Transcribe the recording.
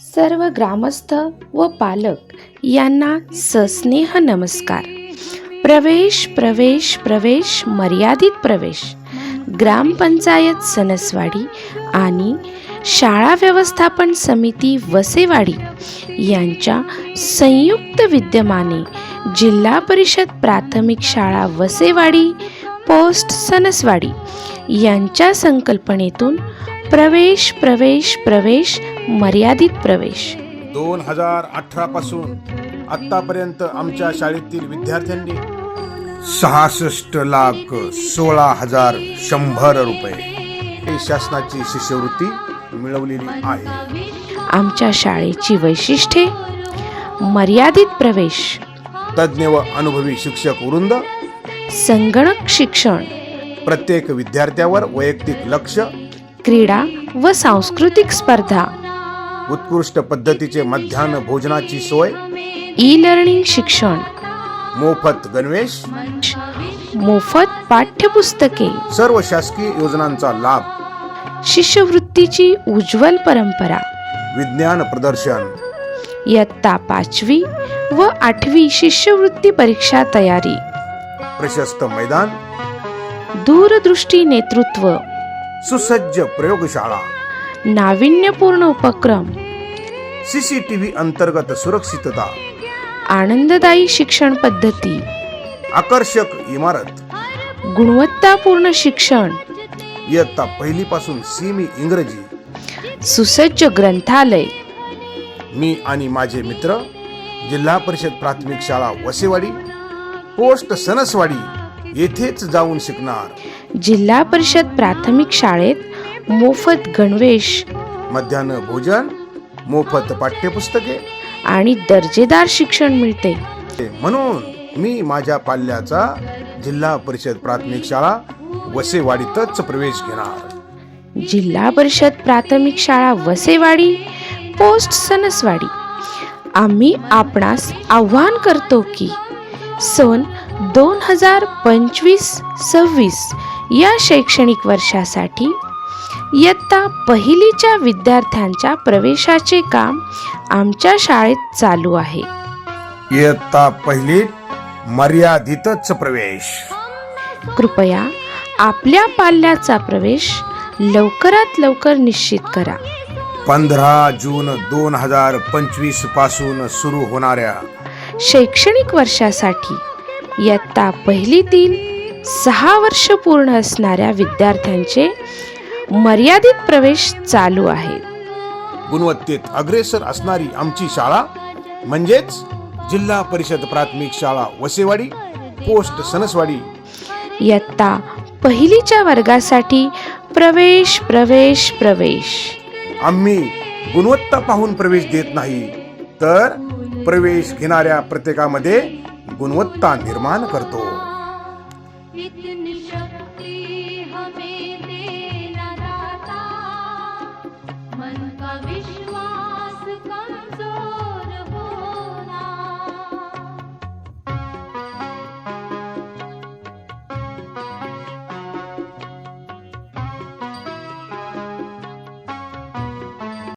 सर्व ग्रामस्थ व पालक यांना सस्नेह नमस्कार. प्रवेश प्रवेश प्रवेश मर्यादित प्रवेश. ग्रामपंचायत सणसवाडी आणि शाळा व्यवस्थापन समिती वसेवाडी यांच्या संयुक्त विद्यमाने जिल्हा परिषद प्राथमिक शाळा वसेवाडी पोस्ट सणसवाडी यांच्या संकल्पनेतून प्रवेश प्रवेश प्रवेश मर्यादित प्रवेश. दोन हजार अठरा पासून आतापर्यंत आमच्या शाळेतील विद्यार्थ्यांनी सहासष्ट लाख सोळा हजार शंभर रुपये ही शासनाची शिष्यवृत्ती मिळवलेली आहे. आमच्या शाळेची वैशिष्ट्ये मर्यादित प्रवेश. तज्ज्ञ व अनुभवी शिक्षक वृंद संगणक शिक्षण. प्रत्येक विद्यार्थ्यावर वैयक्तिक लक्ष क्रीडा व सांस्कृतिक स्पर्धा. उत्कृष्ट पद्धतीचे मध्यान्ह भोजनाची सोय. ई लर्निंग शिक्षण. मोफत गणवेश. मोफत पाठ्यपुस्तके. सर्व शासकीय योजनांचा लाभ. शिष्यवृत्तीची उज्ज्वल परंपरा. विज्ञान प्रदर्शन. इयत्ता पाचवी व आठवी शिष्यवृत्ती परीक्षा तयारी. प्रशस्त मैदान. दूरदृष्टी नेतृत्व. सुसज्ज प्रयोगशाळा. नाविन्यपूर्ण उपक्रम. सीसीटीव्ही अंतर्गत सुरक्षितता. आनंददायी शिक्षण पद्धती. आकर्षक इमारत. गुणवत्तापूर्ण शिक्षण. इयत्ता पहिलीपासून सीमी इंग्रजी. सुसज्ज ग्रंथालय. मी आणि माझे मित्र जिल्हा परिषद प्राथमिक शाळा वसेवाडी पोस्ट सणसवाडी येथेच जाऊन शिकणार. जिल्हा परिषद प्राथमिक शाळेत मोफत गणवेश मध्यान्ह भोजन मोफत पाठ्यपुस्तके आणि दर्जेदार शिक्षण मिळते. म्हणून मी माझ्या पाल्याचा जिल्हा परिषद प्राथमिक शाळा वसेवाडीतच प्रवेश घेणार. जिल्हा परिषद प्राथमिक शाळा वसेवाडी पोस्ट सणसवाडी. आम्ही आपणास आव्हान करतो की सन दोन हजार पंचवीस सव्वीस या शैक्षणिक वर्षासाठी इयत्ता पहिलीच्या विद्यार्थ्यांच्या प्रवेशाचे काम आमच्या शाळेत चालू आहे. इयत्ता पहिली मर्यादितच प्रवेश. कृपया आपल्या पाल्याचा प्रवेश लवकरात लवकर निश्चित करा. पंधरा जून दोन हजार पंचवीसपासून सुरू होणाऱ्या शैक्षणिक वर्षासाठी इयत्ता पहिलीतील सहा वर्ष पूर्ण असणाऱ्या विद्यार्थ्यांचे मर्यादित प्रवेश चालू आहेत गुणवत्तेत अग्रेसर असणारी आमची शाळा म्हणजेच जिल्हा परिषद प्राथमिक शाळा वसेवाडी पोस्ट सणसवाडी. इयत्ता पहिलीच्या वर्गासाठी प्रवेश प्रवेश प्रवेश. आम्ही गुणवत्ता पाहून प्रवेश देत नाही तर प्रवेश घेणाऱ्या प्रत्येकामध्ये गुणवत्ता निर्माण करतो. इतनी शक्ति हमें दाता मन का विश्वास